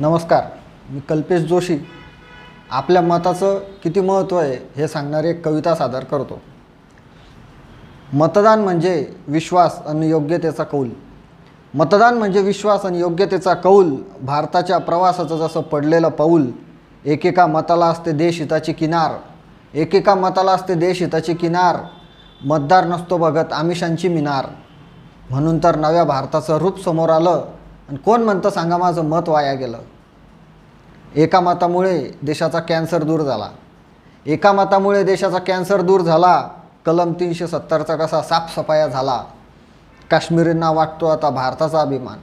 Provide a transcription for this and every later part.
नमस्कार मी कल्पेश जोशी. आपल्या मताचं किती महत्त्व आहे हे सांगणारी एक कविता सादर करतो. मतदान म्हणजे विश्वास आणि योग्यतेचा कौल. मतदान म्हणजे विश्वास आणि योग्यतेचा कौल भारताच्या प्रवासाचं जसं पडलेलं पाऊल एकेका मताला असते देशहिताची किनार एकेका मताला असते देशहिताची किनार मतदार नसतो बघत आमिषांची मिनार. म्हणून तर नव्या भारताचं रूप समोर आलं आणि कोण म्हणतं सांगा माझं मत वाया गेलं? एका मतामुळे देशाचा कॅन्सर दूर झाला. एका मतामुळे देशाचा कॅन्सर दूर झाला कलम तीनशे सत्तरचा कसा साफसफाया झाला. काश्मीरींना वाटतो आता भारताचा अभिमान.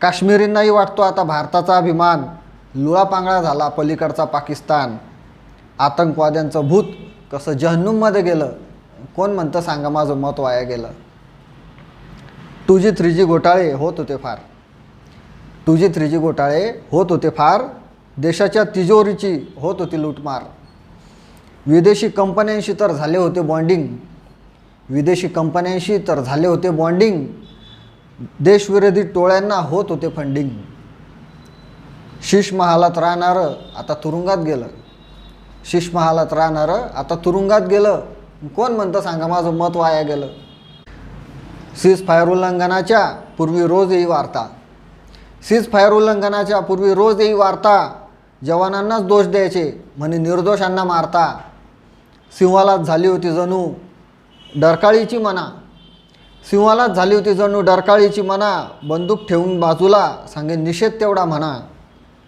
काश्मीरींनाही वाटतो आता भारताचा अभिमान. लुळापांगळा झाला पलीकडचा पाकिस्तान. आतंकवाद्यांचं भूत कसं जहन्नूममध्ये गेलं? कोण म्हणतं सांगा माझं मत वाया गेलं? टू जी थ्री जी घोटाळे होत होते फार. टू जी थ्री जी घोटाळे होत होते फार देशाच्या तिजोरीची होत होती लूटमार. विदेशी कंपन्यांशी तर झाले होते बॉन्डिंग. विदेशी कंपन्यांशी तर झाले होते बॉन्डिंग. देशविरोधी टोळ्यांना होत होते फंडिंग. शीश महालात राहणारं आता तुरुंगात गेलं. शीश महालात राहणारं आता तुरुंगात गेलं. कोण म्हणतं सांगा माझं मत वाया गेलं. सीज फायर उल्लंघनाच्या पूर्वी रोज येई वार्ता. सीज फायर उल्लंघनाच्या पूर्वी रोज ही वार्ता जवानांनाच दोष द्यायचे म्हणे निर्दोषांना मारता. सिंहालाच झाली होती जणू डरकाळीची मना. सिंहालाच झाली होती जणू डरकाळीची मना. बंदूक ठेवून बाजूला सांगे निषेध तेवढा म्हणा.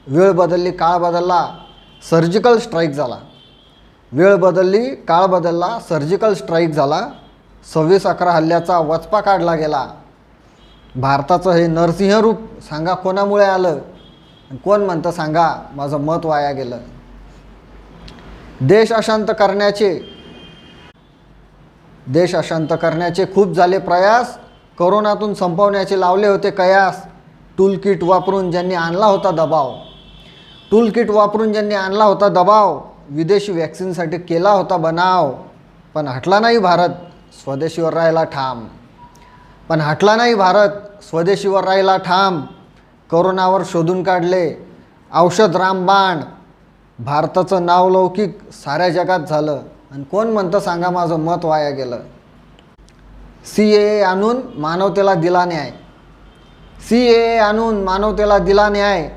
वेळ बदलली काळ बदलला सर्जिकल स्ट्राईक झाला. वेळ बदलली काळ बदलला सर्जिकल स्ट्राईक झाला. सव्वीस अकरा हल्ल्याचा वचपा काढला गेला. भारताचं हे नरसिंह रूप सांगा कोणामुळे आलं? कोण म्हणतं सांगा माझं मत वाया गेलं? देश अशांत करण्याचे देश अशांत करण्याचे खूप झाले प्रयास. करोनातून संपवण्याचे लावले होते कयास. टूल किट वापरून ज्यांनी आणला होता दबाव. टूल किट वापरून ज्यांनी आणला होता दबाव विदेशी वॅक्सिनसाठी केला होता बनाव. पण हटला नाही भारत. स्वदेशीवर राहिला ठाम. पण हटला नाही भारत. स्वदेशीवर राहिला ठाम. करोनावर शोधून काढले. औषध रामबाण भारताचं नावलौकिक साऱ्या जगात झालं. आणि कोण म्हणतं सांगा माझं मत वाया गेलं. सी ए आणून मानवतेला दिला न्याय. सी ए आणून मानवतेला दिला न्याय.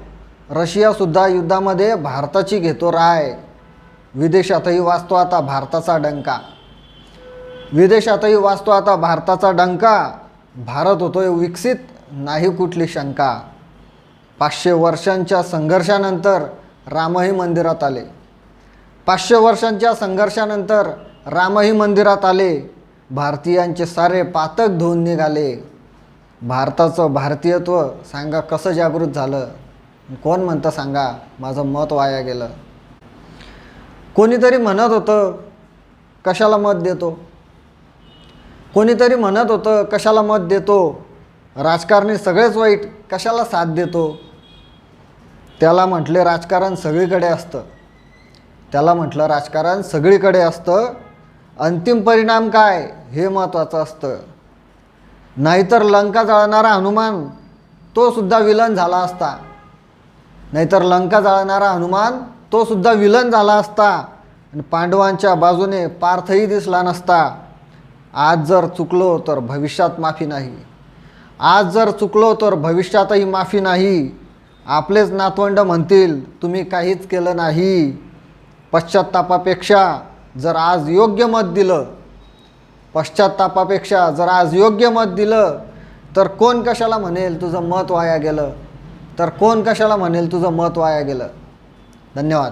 रशियासुद्धा युद्धामध्ये भारताची घेतो राय. विदेशातही वाचतो आता भारताचा डंका. विदेशातही वाचतो आता भारताचा डंका. भारत होतोय विकसित नाही कुठली शंका. पाचशे वर्षांच्या संघर्षानंतर रामही मंदिरात आले. पाचशे वर्षांच्या संघर्षानंतर रामही मंदिरात आले. भारतीयांचे सारे पातक धुवून निघाले. भारताचं भारतीयत्व सांगा कसं जागृत झालं? कोण म्हणतं सांगा? माझं मत वाया गेलं. कोणीतरी म्हणत होतं कशाला मत देतो? कोणीतरी म्हणत होतं कशाला मत देतो? राजकारणी सगळेच वाईट कशाला साथ देतो? त्याला म्हटले राजकारण सगळीकडे असतं. त्याला म्हटलं राजकारण सगळीकडे असतं. अंतिम परिणाम काय? हे महत्त्वाचं असतं. नाहीतर लंका जाळणारा हनुमान तो सुद्धा विलन झाला असता. नाहीतर लंका जाळणारा हनुमान तो सुद्धा विलन झाला असता. आणि पांडवांच्या बाजूने पार्थही दिसला नसता. आज जर चुकलो तर भविष्यात माफी नाही. आज जर चुकलो तर भविष्यातही माफी नाही. आपलेच नातवंड म्हणतील तुम्ही काहीच केलं नाही. पश्चात्तापापेक्षा जर आज योग्य मत दिलं पश्चात्तापापेक्षा जर आज योग्य मत दिलं तर कोण कशाला म्हणेल तुझं मत वाया गेलं? तर कोण कशाला म्हणेल तुझं मत वाया गेलं? धन्यवाद.